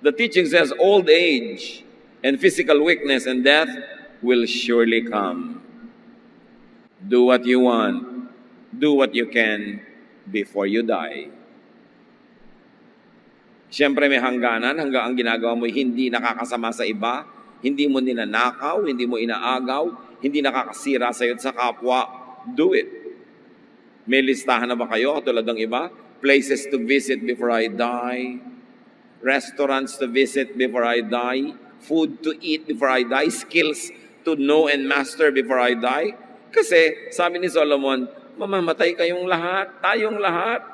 The teaching says old age and physical weakness and death will surely come. Do what you want. Do what you can before you die. Siyempre may hangganan hanggang ang ginagawa mo hindi nakakasama sa iba, hindi mo ninanakaw, hindi mo inaagaw, hindi nakakasira sa iyo sa kapwa. Do it. May listahan na ba kayo katulad ng iba? Places to visit before I die. Restaurants to visit before I die. Food to eat before I die. Skills to know and master before I die. Kasi sabi ni Solomon, mamamatay kayong lahat, tayong lahat.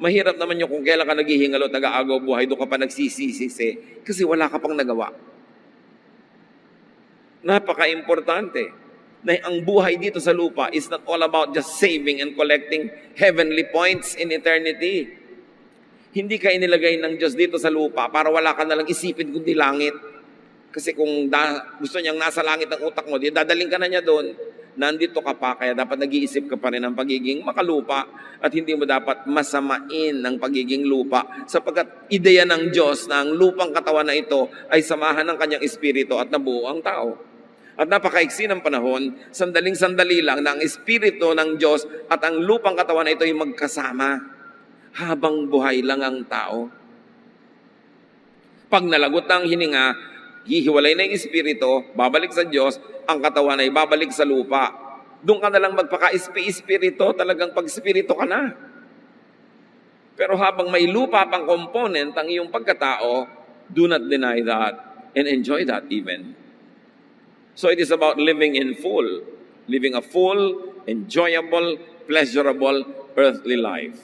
Mahirap naman yung kung kailan ka naghihingalo nag-aagaw buhay, doon ka pa nagsisisisi kasi wala ka pang nagawa. Napaka-importante na ang buhay dito sa lupa is not all about just saving and collecting heavenly points in eternity. Hindi ka inilagay ng Diyos dito sa lupa para wala ka nalang isipin kundi langit. Kasi kung da, gusto niyang nasa langit ang utak mo, di dadaling ka na niya doon. Nandito ka pa, kaya dapat nag-iisip ka pa rin ng pagiging makalupa at hindi mo dapat masamain ng pagiging lupa sapagkat ideya ng Diyos na ang lupang katawan na ito ay samahan ng kanyang espiritu at nabuo ang tao. At napakaiksi ng panahon, sandaling-sandali lang na ang espiritu ng Diyos at ang lupang katawan na ito ay magkasama habang buhay lang ang tao. Pag nalagot na ang hininga, hihiwalay na yung espiritu, babalik sa Diyos, ang katawan ay babalik sa lupa. Doon ka na lang magpaka-espiritu, talagang pag-espiritu ka na. Pero habang may lupa pang component ang iyong pagkatao, do not deny that and enjoy that even. So it is about living in full, living a full, enjoyable, pleasurable earthly life.